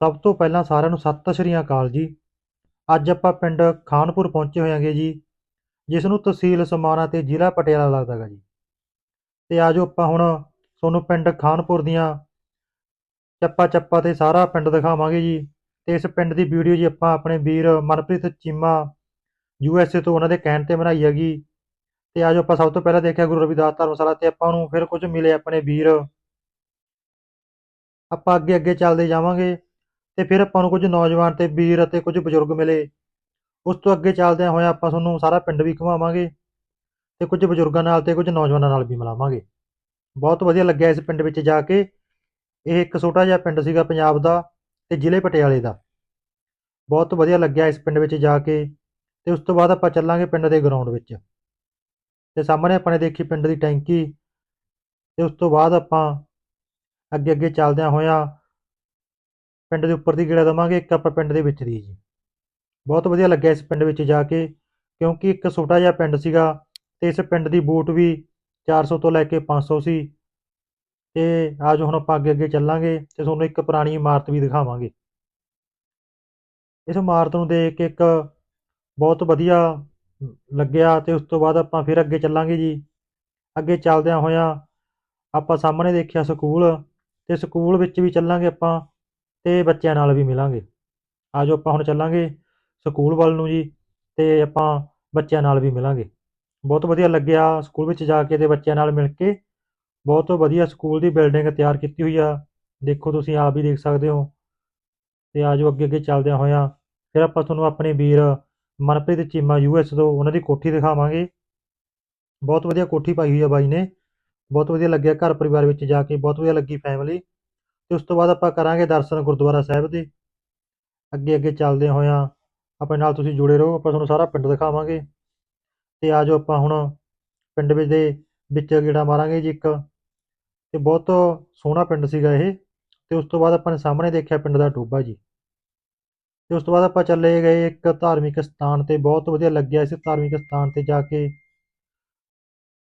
ਸਭ ਤੋਂ ਪਹਿਲਾਂ ਸਾਰਿਆਂ ਨੂੰ ਸਤਿ ਸ਼੍ਰੀ ਅਕਾਲ ਜੀ। ਅੱਜ ਆਪਾਂ ਪਿੰਡ ਖਾਨਪੁਰ ਪਹੁੰਚੇ ਹੋਏ ਹੋਇਆਂਗੇ ਜੀ ਜਿਸ ਨੂੰ ਤਹਿਸੀਲ ਸਮਾਣਾ ਤੇ ਜ਼ਿਲ੍ਹਾ ਪਟਿਆਲਾ ਲੱਗਦਾ ਹੈਗਾ ਜੀ। ਤੇ ਆਜੋ ਆਪਾਂ ਹੁਣ ਤੁਹਾਨੂੰ ਪਿੰਡ ਖਾਨਪੁਰ ਦੀਆਂ ਚੱਪਾ ਚੱਪਾ ਤੇ ਸਾਰਾ ਪਿੰਡ ਦਿਖਾਵਾਂਗੇ ਜੀ। ਤੇ ਇਸ ਪਿੰਡ ਦੀ ਵੀਡੀਓ ਜੀ ਆਪਾਂ ਆਪਣੇ ਵੀਰ Manpreet Cheema, U S A ਤੋਂ ਉਹਨਾਂ ਦੇ ਕਹਿਣ ਤੇ ਬਣਾਈ ਹੈਗੀ। ਤੇ ਆਜੋ ਆਪਾਂ ਸਭ ਤੋਂ ਪਹਿਲਾਂ ਦੇਖਿਆ ਗੁਰੂ ਰਵਿਦਾਸ ਧਰਮਸ਼ਾਲਾ ਤੇ ਆਪਾਂ ਨੂੰ ਫਿਰ ਕੁਝ ਮਿਲੇ ਆਪਣੇ ਵੀਰ। ਆਪਾਂ ਅੱਗੇ ਅੱਗੇ ਚੱਲਦੇ ਜਾਵਾਂਗੇ। ਤੇ ਫਿਰ ਆਪਾਂ ਨੂੰ ਕੁਝ ਨੌਜਵਾਨ ਤੇ ਵੀਰ ਅਤੇ ਕੁਝ ਬਜ਼ੁਰਗ ਮਿਲੇ। ਉਸ ਤੋਂ ਅੱਗੇ ਚੱਲਦਿਆਂ ਹੋਇਆ ਆਪਾਂ ਤੁਹਾਨੂੰ ਸਾਰਾ ਪਿੰਡ ਵੀ ਘੁਮਾਵਾਂਗੇ ਤੇ ਕੁਝ ਬਜ਼ੁਰਗਾਂ ਨਾਲ ਤੇ ਕੁਝ ਨੌਜਵਾਨਾਂ ਨਾਲ ਵੀ ਮਿਲਾਵਾਂਗੇ। ਬਹੁਤ ਵਧੀਆ ਲੱਗਿਆ ਇਸ ਪਿੰਡ ਵਿੱਚ ਜਾ ਕੇ। ਇਹ ਇੱਕ ਛੋਟਾ ਜਿਹਾ ਪਿੰਡ ਸੀਗਾ ਪੰਜਾਬ ਦਾ ਤੇ ਜ਼ਿਲ੍ਹੇ ਪਟਿਆਲੇ ਦਾ। ਬਹੁਤ ਵਧੀਆ ਲੱਗਿਆ ਇਸ ਪਿੰਡ ਵਿੱਚ ਜਾ ਕੇ ਤੇ ਉਸ ਤੋਂ ਬਾਅਦ ਆਪਾਂ ਚੱਲਾਂਗੇ ਪਿੰਡ ਦੇ ਗਰਾਊਂਡ ਵਿੱਚ। ਤੇ ਸਾਹਮਣੇ ਆਪਾਂ ਨੇ ਦੇਖੀ ਪਿੰਡ ਦੀ ਟੈਂਕੀ ਤੇ ਉਸ ਤੋਂ ਬਾਅਦ ਆਪਾਂ ਅੱਗੇ ਅੱਗੇ ਚੱਲਦਿਆਂ ਹੋਇਆਂ ਪਿੰਡ ਦੇ ਉੱਪਰ ਦੀ ਗੇੜਾ ਦਵਾਂਗੇ, ਇੱਕ ਆਪਾਂ ਪਿੰਡ ਦੇ ਵਿੱਚ ਦੀ ਜੀ। ਬਹੁਤ ਵਧੀਆ ਲੱਗਿਆ ਇਸ ਪਿੰਡ ਵਿੱਚ ਜਾ ਕੇ, ਕਿਉਂਕਿ ਇੱਕ ਛੋਟਾ ਜਿਹਾ ਪਿੰਡ ਸੀਗਾ ਤੇ ਇਸ ਪਿੰਡ ਦੀ ਬੂਟ ਵੀ 400 ਤੋਂ ਲੈ ਕੇ 500 ਸੀ ਤੇ ਅੱਜ ਹੁਣ ਆਪਾਂ ਅੱਗੇ ਅੱਗੇ ਚੱਲਾਂਗੇ ਤੇ ਤੁਹਾਨੂੰ ਇੱਕ ਪੁਰਾਣੀ ਇਮਾਰਤ ਵੀ ਦਿਖਾਵਾਂਗੇ। ਇਸ ਇਮਾਰਤ ਨੂੰ ਦੇਖ ਕੇ ਇੱਕ ਬਹੁਤ ਵਧੀਆ ਲੱਗਿਆ ਤੇ ਉਸ ਤੋਂ ਬਾਅਦ ਆਪਾਂ ਫਿਰ ਅੱਗੇ ਚੱਲਾਂਗੇ ਜੀ। ਅੱਗੇ ਚੱਲਦਿਆਂ ਹੋਇਆਂ ਆਪਾਂ ਸਾਹਮਣੇ ਦੇਖਿਆ ਸਕੂਲ ਤੇ ਸਕੂਲ ਵਿੱਚ ਵੀ ਚੱਲਾਂਗੇ ਆਪਾਂ। ਤੇ ਬੱਚਿਆਂ ਨਾਲ ਵੀ ਮਿਲਾਂਗੇ। ਆਜੋ ਆਪਾਂ ਹੁਣ ਚੱਲਾਂਗੇ ਸਕੂਲ ਵੱਲ ਨੂੰ ਜੀ ਤੇ ਆਪਾਂ ਬੱਚਿਆਂ ਨਾਲ ਵੀ ਮਿਲਾਂਗੇ। ਬਹੁਤ ਵਧੀਆ ਲੱਗਿਆ ਸਕੂਲ ਵਿੱਚ ਜਾ ਕੇ ਤੇ ਬੱਚਿਆਂ ਨਾਲ ਮਿਲ ਕੇ। ਬਹੁਤ ਵਧੀਆ ਸਕੂਲ ਦੀ ਬਿਲਡਿੰਗ ਤਿਆਰ ਕੀਤੀ ਹੋਈ ਆ। ਦੇਖੋ ਤੁਸੀਂ ਆਪ ਵੀ ਦੇਖ ਸਕਦੇ ਹੋ। ਤੇ ਆਜੋ ਅੱਗੇ ਅੱਗੇ ਚੱਲਦਿਆਂ ਹੋਇਆਂ। ਫਿਰ ਆਪਾਂ ਤੁਹਾਨੂੰ ਆਪਣੇ ਵੀਰ ਮਨਪ੍ਰੀਤ ਚੀਮਾ ਯੂਐਸ ਤੋਂ ਉਹਨਾਂ ਦੀ ਕੋਠੀ ਦਿਖਾਵਾਂਗੇ। ਬਹੁਤ ਵਧੀਆ ਕੋਠੀ ਪਾਈ ਹੋਈ ਆ ਬਾਈ ਨੇ। ਬਹੁਤ ਵਧੀਆ ਲੱਗਿਆ ਘਰ ਪਰਿਵਾਰ ਵਿੱਚ ਜਾ ਕੇ। ਬਹੁਤ ਵਧੀਆ ਲੱਗੀ ਫੈਮਿਲੀ ਤੇ ਉਸ ਤੋਂ ਬਾਅਦ ਆਪਾਂ ਕਰਾਂਗੇ ਦਰਸ਼ਨ ਗੁਰਦੁਆਰਾ ਸਾਹਿਬ ਦੇ। ਅੱਗੇ ਅੱਗੇ ਚੱਲਦੇ ਹੋਇਆਂ ਆਪਣੇ ਨਾਲ ਤੁਸੀਂ ਜੁੜੇ ਰਹੋ, ਆਪਾਂ ਤੁਹਾਨੂੰ ਸਾਰਾ ਪਿੰਡ ਦਿਖਾਵਾਂਗੇ। ਤੇ ਆਜੋ ਆਪਾਂ ਹੁਣ ਪਿੰਡ ਵਿੱਚ ਦੇ ਵਿੱਚ ਗੇੜਾ ਮਾਰਾਂਗੇ ਜੀ ਇੱਕ। ਤੇ ਬਹੁਤ ਸੋਹਣਾ ਪਿੰਡ ਸੀਗਾ ਇਹ। ਤੇ ਉਸ ਤੋਂ ਬਾਅਦ ਆਪਾਂ ਨੇ ਸਾਹਮਣੇ ਦੇਖਿਆ ਪਿੰਡ ਦਾ ਟੋਬਾ ਜੀ। ਤੇ ਉਸ ਤੋਂ ਬਾਅਦ ਆਪਾਂ ਚੱਲੇ ਗਏ ਇੱਕ ਧਾਰਮਿਕ ਸਥਾਨ ਤੇ, ਬਹੁਤ ਵਧੀਆ ਲੱਗਿਆ ਇਸ ਧਾਰਮਿਕ ਸਥਾਨ ਤੇ ਜਾ ਕੇ।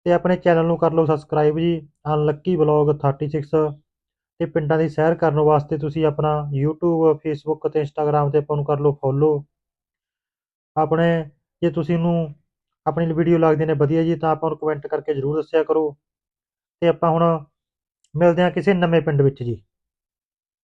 ਤੇ ਆਪਣੇ ਚੈਨਲ ਨੂੰ ਕਰ ਲਓ ਸਬਸਕ੍ਰਾਈਬ ਜੀ ਅਨਲੱਕੀ ਵਲੌਗ 36 ਤੇ ਪਿੰਡਾਂ ਦੀ ਸੈਰ ਕਰਨ ਵਾਸਤੇ ਤੁਸੀਂ ਆਪਣਾ YouTube, Facebook ਅਤੇ Instagram ਤੇ ਆਪਾਂ ਨੂੰ ਕਰ ਲਓ ਫੋਲੋ ਆਪਣੇ, ਜੇ ਤੁਸੀਂ ਨੂੰ ਆਪਣੀ ਵੀਡੀਓ ਲੱਗਦੀ ਨੇ ਵਧੀਆ ਜੀ, ਤਾਂ ਆਪਾਂ ਨੂੰ ਕਮੈਂਟ ਕਰਕੇ ਜਰੂਰ ਦੱਸਿਆ ਕਰੋ। ਤੇ ਆਪਾਂ ਹੁਣ ਮਿਲਦੇ ਹਾਂ ਕਿਸੇ ਨਵੇਂ ਪਿੰਡ ਵਿੱਚ ਜੀ।